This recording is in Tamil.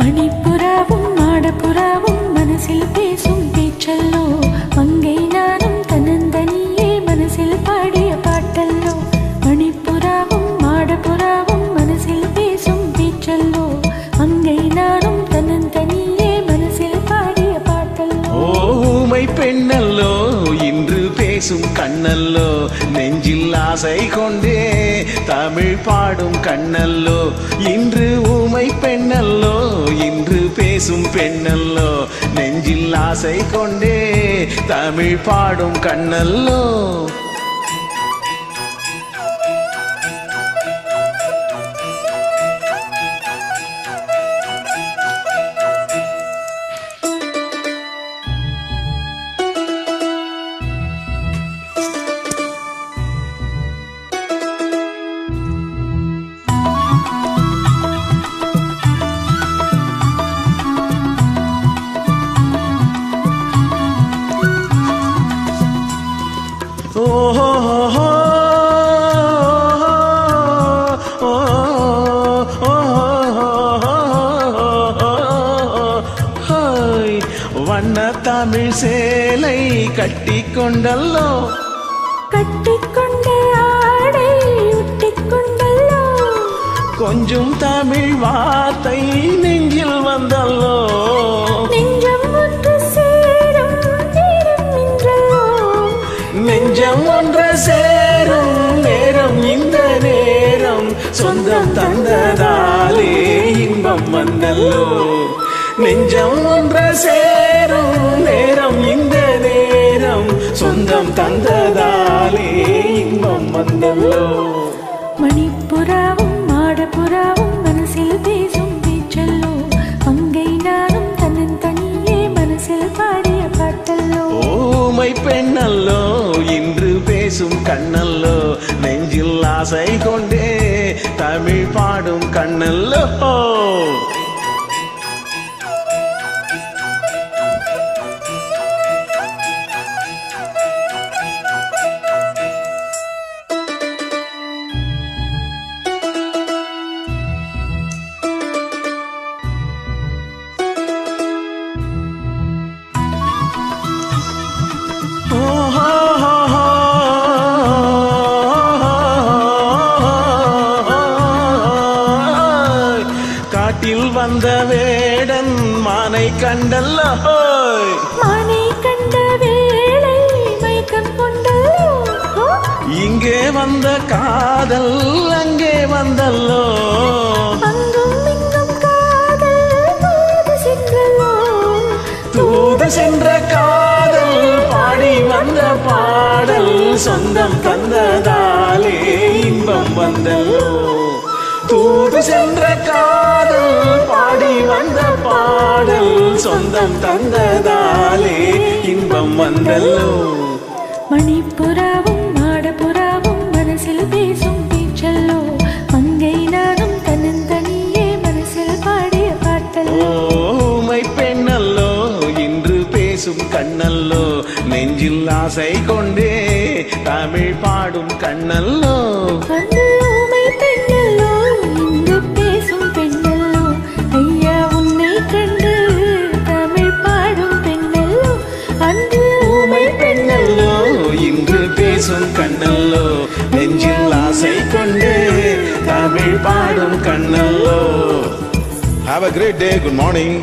மணிப்புறாவும் மாடப்புறாவும் மனசில் பேசும் பேச்சல்லோ. மங்கை நானும் தன்னந்தனியே மனசில் பாடிய பாட்டல்லோ. மணிப்புறாவும் மாடப்புறாவும் மனசில் பேசும் பேச்சல்லோ. மங்கை நானும் தன்னந்தனியே மனசில் பாடிய பாட்டல்லோ. ஓமை பெண்ணல்லோ இன்று பேசும் கண்ணல்லோ. நெஞ்சில் ஆசை கொண்டே தமிழ் பாடும் கண்ணல்லோ. இன்று ஊமை பெண்ணல்லோ பேசும் பெண்ணல்லோ நெஞ்சில் ஆசை கொண்டே தமிழ் பாடும் கண்ணல்லோ தமிழ் சேலை கட்டி கொண்டல்லோ கட்டிக்கொண்ட ஆடை ஒட்டிக்கொண்டல்லோ. கொஞ்சம் தமிழ் வார்த்தை நெஞ்சில் வந்தல்லோ. நெஞ்சம் ஒன்று சேரும் நேரம் இன்றல்லோ நெஞ்சம் ஒன்று சேரும் நேரம் இந்த நேரம். சொந்தம் தந்ததாலே இன்பம் வந்தல்லோ. நெஞ்சம் ஒன்று சேரும் தந்ததாலே இன்பம் வந்தல்லோ. மணிப்புறாவும் மாடப்புறாவும் மனசில் பேசும் பேச்சல்லோ. அங்கை நானும் தன்னன் தனியே மனசில் பாடிய பாட்டல்லோ. ஊமை பெண்ணல்லோ இன்று பேசும் கண்ணல்லோ. நெஞ்சில் ஆசை கொண்டே தமிழ் பாடும் கண்ணல்லோ. காட்டில் வந்த வேடன் மானை கண்டல்லோ. மானை கண்ட வேளை மயக்கம் கொண்டல்லோ. இங்கே வந்த காதல் அங்கே வந்தல்லோ. சென்ற காதல் பாடி வந்த பாடல் சொந்தம் தந்ததாலே இன்பம் வந்தல்லோ. தூது சென்ற காதல் பாடி வந்த பாடல் சொந்தம் தந்ததாலே இன்பம் வந்தல்லோ மணிப்புறாவும் மாடப்புறாவும் மனசில் பேசும் பேச்சல்லோ மங்கை நானும் தன்னன் தனியே மனசில் பாடிய பாட்டல்லோ? ஓமை பெண்ணல்லோ இன்று பேசும் கண்ணல்லோ? நெஞ்சில் ஆசை கொண்டே தமிழ் பாடும் கண்ணல்லோ? அந்த இன்று பேசும் கண்ணல்லோ நெஞ்சில் ஆசை கொண்டே தமிழ் பாடும் கண்ணல்லோ Have a great day. Good morning.